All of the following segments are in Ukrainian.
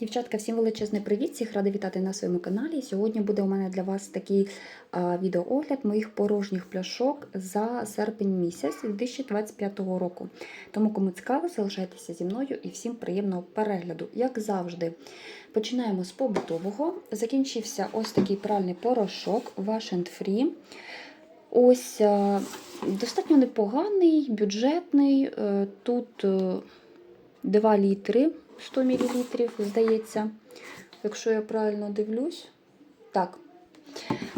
Дівчатка, всім величезний привіт! Всіх рада вітати на своєму каналі. Сьогодні буде у мене для вас такий відеоогляд моїх порожніх пляшок за серпень місяць 2025 року. Тому, кому цікаво, залишайтеся зі мною і всім приємного перегляду. Як завжди, починаємо з побутового. Закінчився ось такий пральний порошок Wash and Free. Ось достатньо непоганий, бюджетний. Е, Тут е, 2 літри. 100 мл, здається, якщо я правильно дивлюсь. Так,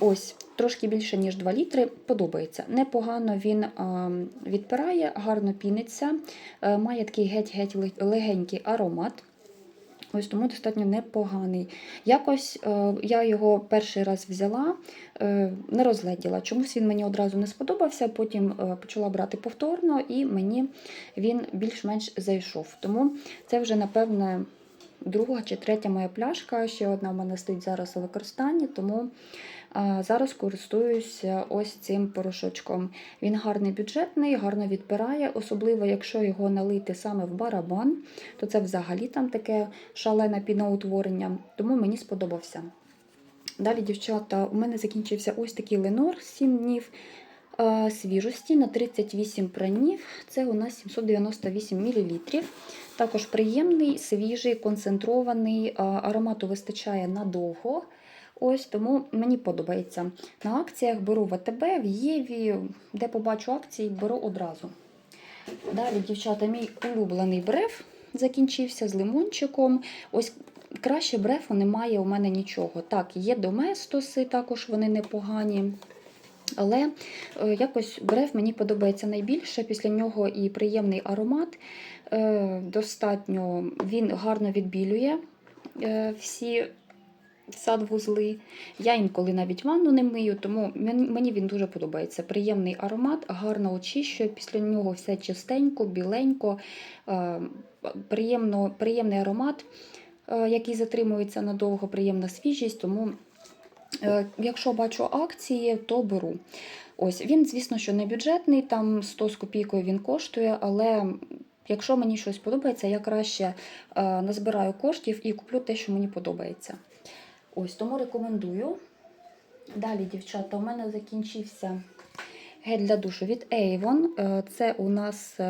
ось, трошки більше, ніж 2 літри, подобається. Непогано він відпирає, гарно піниться, а, має такий геть-геть легенький аромат. Ось тому достатньо непоганий. Якось е, я його перший раз взяла, е, не розгледіла. Чомусь він мені одразу не сподобався, потім е, почала брати повторно, і мені він більш-менш зайшов. Тому це вже, напевне, друга чи третя моя пляшка. Ще одна в мене стоїть зараз у використанні, тому Зараз користуюся ось цим порошочком. Він гарний бюджетний, гарно відпирає, особливо, якщо його налити саме в барабан, то це взагалі там таке шалене піноутворення, тому мені сподобався. Далі, дівчата, у мене закінчився ось такий ленор 7 днів свіжості на 38 пранів. Це у нас 798 мл. Також приємний, свіжий, концентрований, аромату вистачає надовго. Ось тому мені подобається. На акціях беру в АТБ, в Єві, де побачу акції, беру одразу. Далі, дівчата, мій улюблений бреф закінчився з лимончиком. Ось краще брефу немає у мене нічого. Так, є доместоси, також вони непогані. Але е, якось бреф мені подобається найбільше. Після нього і приємний аромат. Е, достатньо він гарно відбілює е, всі сад-вузли. Я інколи навіть ванну не мию, тому мені він дуже подобається. Приємний аромат, гарно очищує, після нього все чистенько, біленько, приємно, приємний аромат, який затримується надовго, приємна свіжість. Тому, якщо бачу акції, то беру. Ось, Він, звісно, що не бюджетний, там 100 з копійкою він коштує, але. Якщо мені щось подобається, я краще е, назбираю коштів і куплю те, що мені подобається. Ось, тому рекомендую. Далі, дівчата, у мене закінчився гель для душу від Avon. Е, це у нас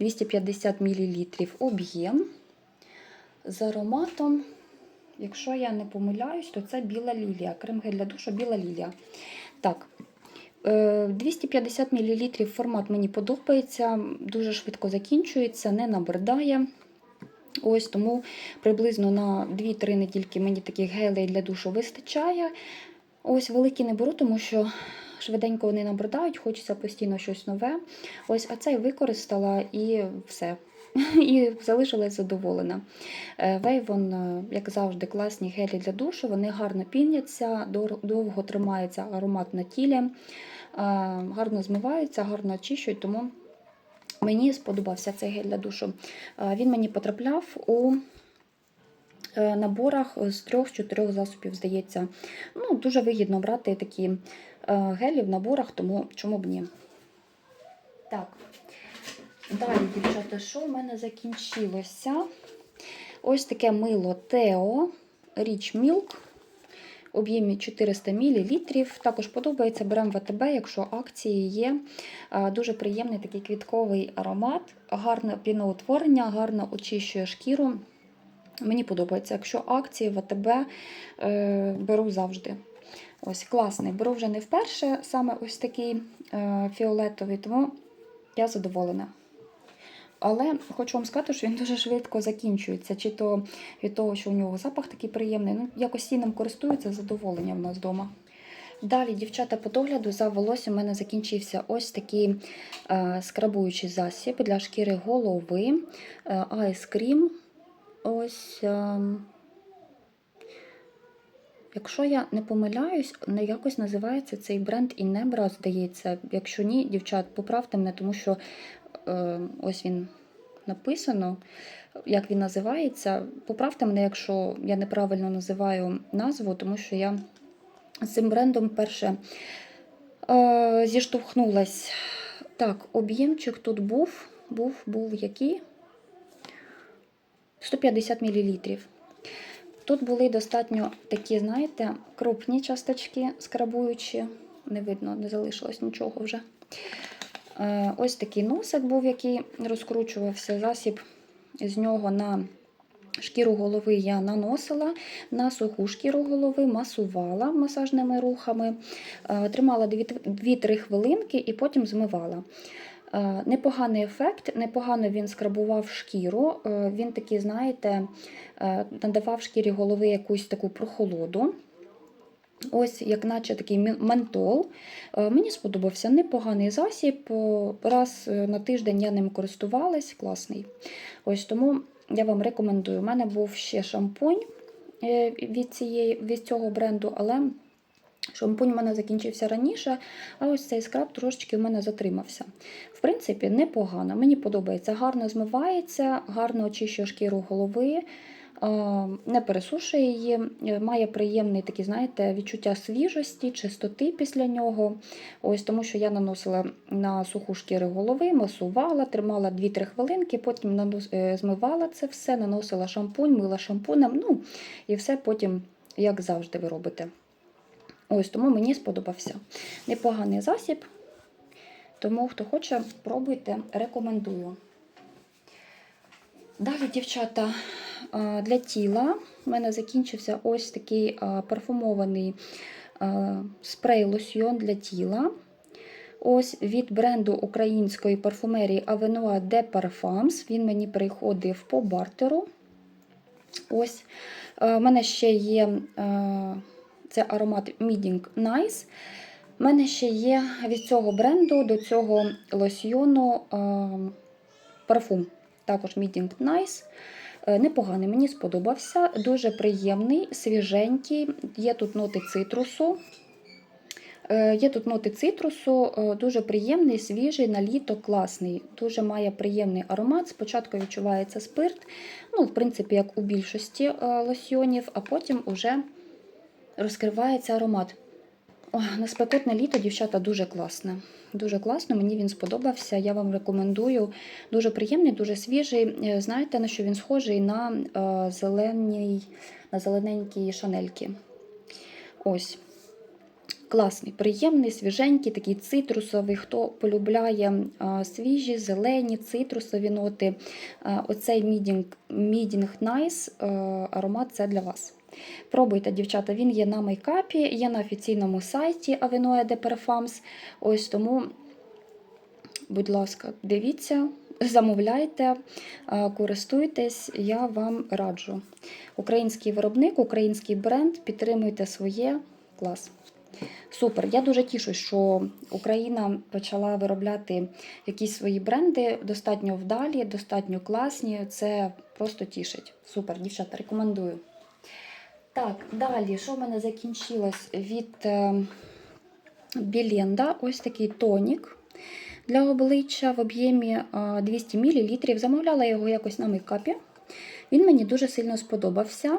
250 мл об'єм з ароматом. Якщо я не помиляюсь, то це біла лілія. Кремгель для душу біла лілія. Так, 250 е, мл формат мені подобається, дуже швидко закінчується, не набридає. Ось Тому приблизно на 2-3 недільки мені таких гелей для душу вистачає. Ось великі не беру, тому що швиденько вони набридають, хочеться постійно щось нове. Ось, А цей використала і все. І залишилась задоволена. Вейвон, е, як завжди, класні гелі для душу, вони гарно піняться, довго тримається аромат на тілі, е, гарно змиваються, гарно очищують. тому Мені сподобався цей гель для душу. Він мені потрапляв у е, наборах з трьох-чотирьох засобів, здається. Ну, Дуже вигідно брати такі е, гелі в наборах, тому чому б ні. Так, далі, дівчата, що в мене закінчилося? Ось таке мило Тео Rich Milk об'ємі 400 мл. Також подобається, беремо в АТБ, якщо акції є. Дуже приємний такий квітковий аромат, гарне піноутворення, гарно очищує шкіру. Мені подобається, якщо акції в АТБ е, беру завжди. Ось Класний. Беру вже не вперше, саме ось такий е, фіолетовий, тому я задоволена. Але хочу вам сказати, що він дуже швидко закінчується, чи то від того, що у нього запах такий приємний. Ну, якось ним користуються задоволення в нас вдома. Далі, дівчата, по догляду за волоссям у мене закінчився ось такий е, скрабуючий засіб для шкіри голови. Е, Ice. Ось, е, Якщо я не помиляюсь, якось називається цей бренд Інебра, здається. Якщо ні, дівчат, поправте мене, тому що Е, ось він написано, як він називається. Поправте мене, якщо я неправильно називаю назву, тому що я з цим брендом перше е, зіштовхнулась. Так, об'ємчик тут був, був, був який? 150 мл. Тут були достатньо такі, знаєте, крупні часточки скрабуючі. Не видно, не залишилось нічого вже. Е, Ось такий носик був, який розкручувався. Засіб з нього на шкіру голови я наносила, на суху шкіру голови масувала масажними рухами, е, тримала 2-3 хвилинки і потім змивала. Е, Непоганий ефект, непогано він скрабував шкіру. е, Він такий, знаєте, е, надавав шкірі голови якусь таку прохолоду. Ось, як наче такий ментол. Мені сподобався непоганий засіб. Раз на тиждень я ним користувалась, класний. Ось тому я вам рекомендую. У мене був ще шампунь від, цієї, від цього бренду, але шампунь у мене закінчився раніше, а ось цей скраб трошечки у мене затримався. В принципі, непогано. Мені подобається, гарно змивається, гарно очищує шкіру голови. Не пересушує її, е, має приємний такий, знаєте, відчуття свіжості, чистоти після нього. Ось тому, що я наносила на суху шкіру голови, масувала, тримала 2-3 хвилинки, потім е, змивала це все, наносила шампунь, мила шампунем. Ну і все потім, як завжди, ви робите. Ось тому мені сподобався. Непоганий засіб. Тому, хто хоче, пробуйте, рекомендую. Далі, дівчата, для тіла в мене закінчився ось такий парфумований спрей-лосьйон для тіла. Ось від бренду української парфумерії Avenue de Parfums. Він мені приходив по бартеру. Ось. У мене ще є це аромат Meeting Nice. У мене ще є від цього бренду до цього лосьйону е, парфум. Також Meeting Nice. Е, Непоганий, мені сподобався. Дуже приємний, свіженький. Є тут ноти цитрусу. Е, Є тут ноти цитрусу, дуже приємний, свіжий, на літо класний. Дуже має приємний аромат. Спочатку відчувається спирт, ну, в принципі, як у більшості лосьйонів, а потім уже розкривається аромат. Ой, на спекотне літо, дівчата, дуже класне. Дуже класно, мені він сподобався. Я вам рекомендую. Дуже приємний, дуже свіжий. Е, Знаєте, на що він схожий на е, зеленій, на зелененькій шанельки. Ось. Класний, приємний, свіженький, такий цитрусовий. Хто полюбляє а, свіжі, зелені, цитрусові ноти. Оцей Meeting, Nice аромат це для вас. Пробуйте, дівчата, він є на мейкапі, є на офіційному сайті Avenoe de Parfums. Ось тому, будь ласка, дивіться, замовляйте, користуйтесь, я вам раджу. Український виробник, український бренд, підтримуйте своє клас. Супер. Я дуже тішусь, що Україна почала виробляти якісь свої бренди достатньо вдалі, достатньо класні. Це просто тішить. Супер, дівчата, рекомендую. Так, далі, що в мене закінчилось від е, Біленда? Ось такий тонік для обличчя в об'ємі е, 200 мл. Замовляла його якось на мейкапі. Він мені дуже сильно сподобався.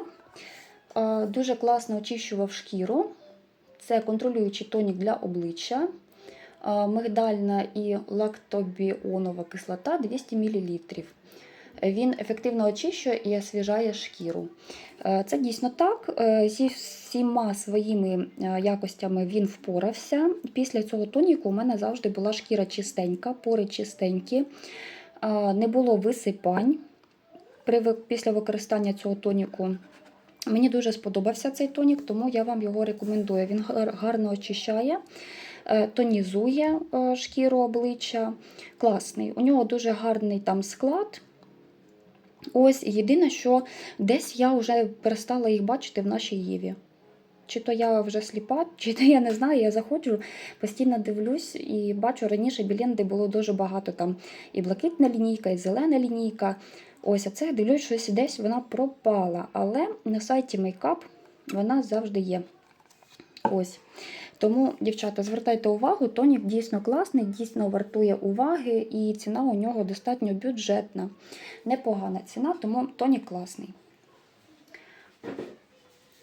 Е, Дуже класно очищував шкіру. Це контролюючий тонік для обличчя, мигдальна і лактобіонова кислота 200 мл. Він ефективно очищує і освіжає шкіру. Е, Це дійсно так. Е, Зі всіма своїми е, якостями він впорався. Після цього тоніку у мене завжди була шкіра чистенька, пори чистенькі, не було висипань після використання цього тоніку. Мені дуже сподобався цей тонік, тому я вам його рекомендую. Він гарно очищає, тонізує шкіру обличчя. Класний. У нього дуже гарний там склад. Ось єдине, що десь я вже перестала їх бачити в нашій Єві. Чи то я вже сліпа, чи то я не знаю, я заходжу, постійно дивлюсь і бачу, раніше біленди було дуже багато там і блакитна лінійка, і зелена лінійка. Ось, а це дивлюсь, щось десь вона пропала. Але на сайті Makeup вона завжди є. Ось. Тому, дівчата, звертайте увагу, тонік дійсно класний, дійсно вартує уваги, і ціна у нього достатньо бюджетна. Непогана ціна, тому тонік класний.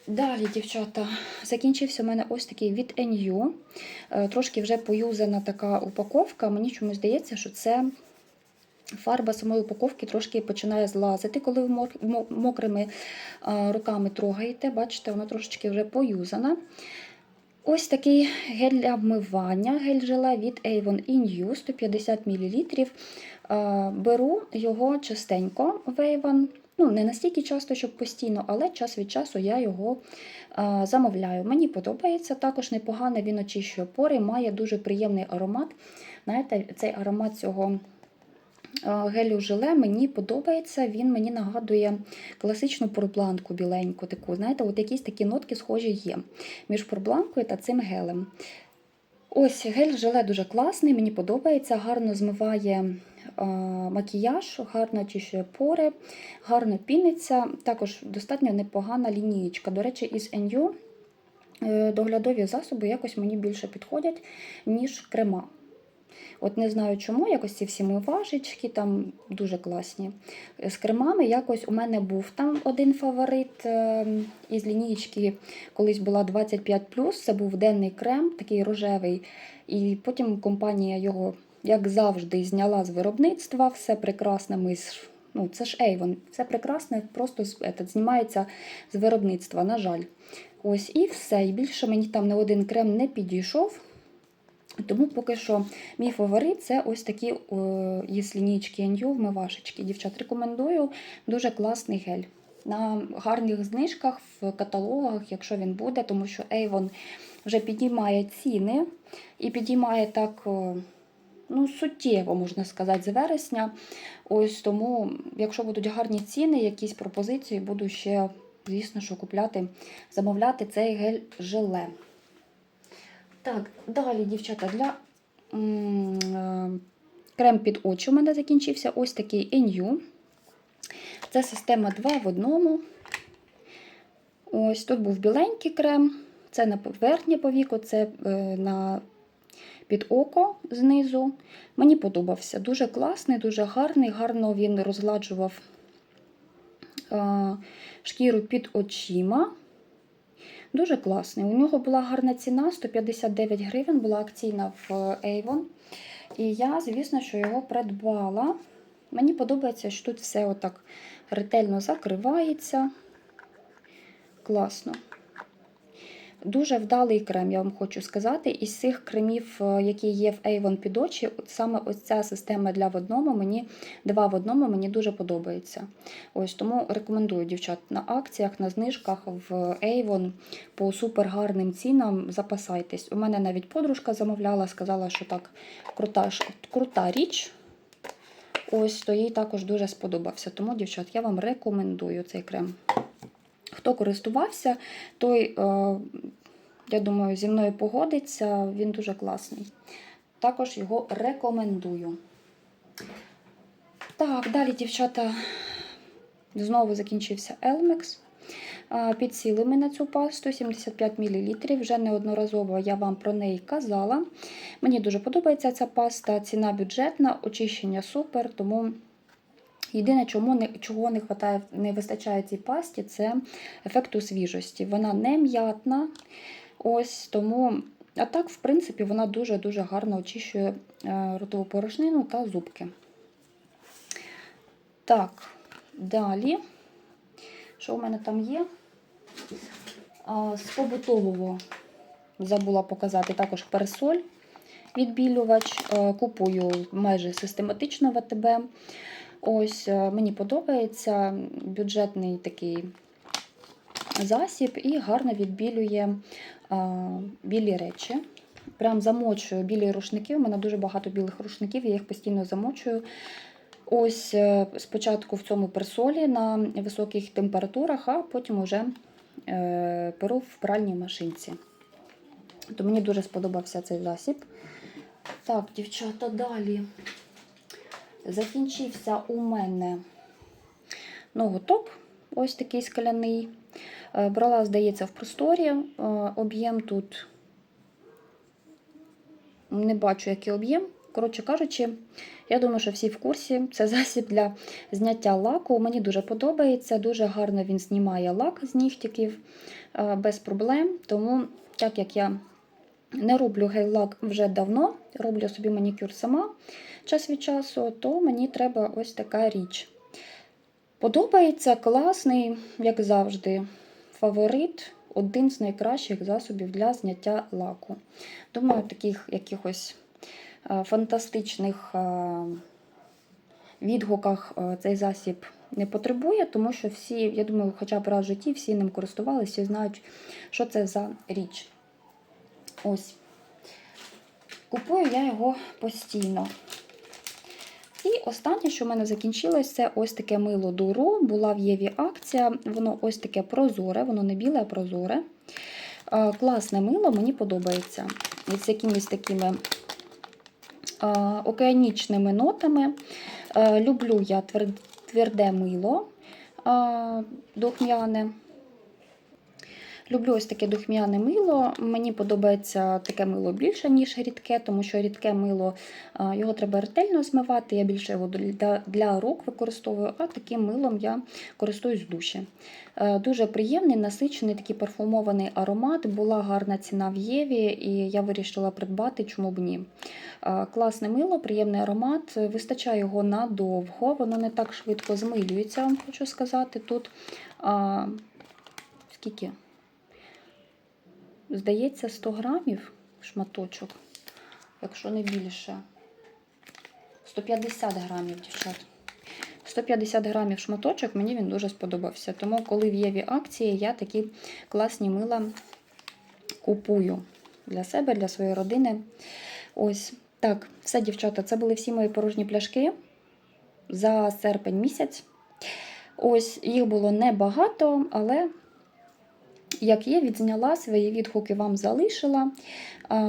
Далі, дівчата, закінчився у мене ось такий від NU. Е, Трошки вже поюзана така упаковка. Мені чомусь здається, що це Фарба самої упаковки трошки починає злазити, коли ви мокрими руками трогаєте. Бачите, вона трошечки вже поюзана. Ось такий гель для вмивання, гель-желе від Avon In You 150 мл. Беру його частенько в Avon. Ну, не настільки часто, щоб постійно, але час від часу я його а, замовляю. Мені подобається, також непогано він очищує пори, має дуже приємний аромат. Знаєте, цей аромат цього гелю желе мені подобається. Він мені нагадує класичну порбланку біленьку. таку. Знаєте, от якісь такі нотки схожі є між порбланкою та цим гелем. Ось гель желе дуже класний, мені подобається, гарно змиває а, макіяж, гарно очищує пори, гарно піниться. Також достатньо непогана лінієчка. До речі, із NU е, доглядові засоби якось мені більше підходять, ніж крема. От не знаю чому, якось ці всі миважечки там дуже класні. З кремами якось у мене був там один фаворит е, із лінієчки, колись була 25 це був денний крем, такий рожевий. І потім компанія його, як завжди, зняла з виробництва, все прекрасно. Ми ну, це ж Avon, все прекрасне, просто знімається з виробництва, на жаль. Ось і все. І більше мені там не один крем не підійшов. Тому поки що мій фаворит це ось такі е, із лінійки NU вмивашечки. Дівчат, рекомендую дуже класний гель. На гарних знижках в каталогах, якщо він буде, тому що Avon вже підіймає ціни і підіймає так е, ну, суттєво, можна сказати, з вересня. Ось тому, якщо будуть гарні ціни, якісь пропозиції, буду ще, звісно, що купляти, замовляти цей гель желе. Так, далі, дівчата, для е, крем під очі у мене закінчився ось такий NU. Це система 2 в одному. Ось тут був біленький крем, це на верхнє повіко, це е, на під око знизу. Мені подобався. Дуже класний, дуже гарний, гарно він розгладжував е, шкіру під очима. Дуже класний. У нього була гарна ціна 159 гривень, була акційна в Avon. І я, звісно, що його придбала. Мені подобається, що тут все отак ретельно закривається. Класно. Дуже вдалий крем, я вам хочу сказати. Із цих кремів, е, які є в Avon під очі, саме ось ця система для в одному, мені два в одному мені дуже подобається. Ось тому рекомендую дівчат на акціях, на знижках в Avon по супер гарним цінам. Запасайтесь. У мене навіть подружка замовляла, сказала, що так крута, крута річ. Ось то їй також дуже сподобався. Тому, дівчат, я вам рекомендую цей крем. Хто користувався, той, е, я думаю, зі мною погодиться, він дуже класний. Також його рекомендую. Так, далі, дівчата, знову закінчився. А, Підсіли ми на цю пасту 75 мл. Вже неодноразово я вам про неї казала. Мені дуже подобається ця паста, ціна бюджетна, очищення супер, тому Єдине, чому не, чого не хватає, не вистачає цій пасті, це ефекту свіжості. Вона не м'ятна. Ось тому, а так, в принципі, вона дуже-дуже гарно очищує е, ротову порошнину та зубки. Так, далі. Що в мене там є? З побутового забула показати також персоль відбілювач. Е, Купую майже систематично в АТБ. Ось е, мені подобається бюджетний такий засіб і гарно відбілює а, білі речі. Прям замочую білі рушники. У мене дуже багато білих рушників, я їх постійно замочую. Ось е, спочатку в цьому персолі на високих температурах, а потім вже е, перу в пральній машинці. То мені дуже сподобався цей засіб. Так, дівчата, далі. Закінчився у мене ноготоп, ось такий скляний. Е, Брала, здається, в просторі. Е, Об'єм тут не бачу, який об'єм. Коротше кажучи, я думаю, що всі в курсі. Це засіб для зняття лаку. Мені дуже подобається, дуже гарно він знімає лак з нігтиків е, без проблем. Тому, так як я не роблю гель-лак вже давно, роблю собі манікюр сама. Час від часу, то мені треба ось така річ. Подобається класний, як завжди, фаворит, один з найкращих засобів для зняття лаку. Думаю, таких якихось е, фантастичних е, відгуках е, цей засіб не потребує, тому що всі, я думаю, хоча б раз в житті всі ним користувалися, всі знають, що це за річ. Ось. Купую я його постійно. І останнє, що в мене закінчилось, це ось таке мило Дуру. Була в Єві акція. Воно ось таке прозоре, воно не біле, а прозоре. Е, Класне мило, мені подобається. І з якимись такими е, океанічними нотами. Е, Люблю я тверде мило е, духмяне. Люблю ось таке духмяне мило. Мені подобається таке мило більше, ніж рідке, тому що рідке мило його треба ретельно змивати. Я більше його для, рук використовую, а таким милом я користуюсь душі. Е, Дуже приємний, насичений, такий парфумований аромат. Була гарна ціна в Єві, і я вирішила придбати, чому б ні. Е, Класне мило, приємний аромат. Вистачає його надовго, воно не так швидко змилюється, вам хочу сказати. Тут а, скільки? Здається, 100 грамів шматочок, якщо не більше. 150 грамів, дівчат. 150 грамів шматочок, мені він дуже сподобався. Тому, коли в Єві акції, я такі класні мила купую для себе, для своєї родини. Ось так, все, дівчата, це були всі мої порожні пляшки за серпень місяць. Ось їх було небагато, але як є, відзняла свої відгуки вам залишила.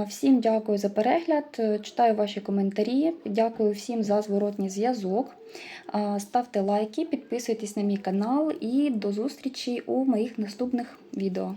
Всім дякую за перегляд. е, Читаю ваші коментарі. Дякую всім за зворотній зв'язок. Ставте лайки, підписуйтесь на мій канал і до зустрічі у моїх наступних відео.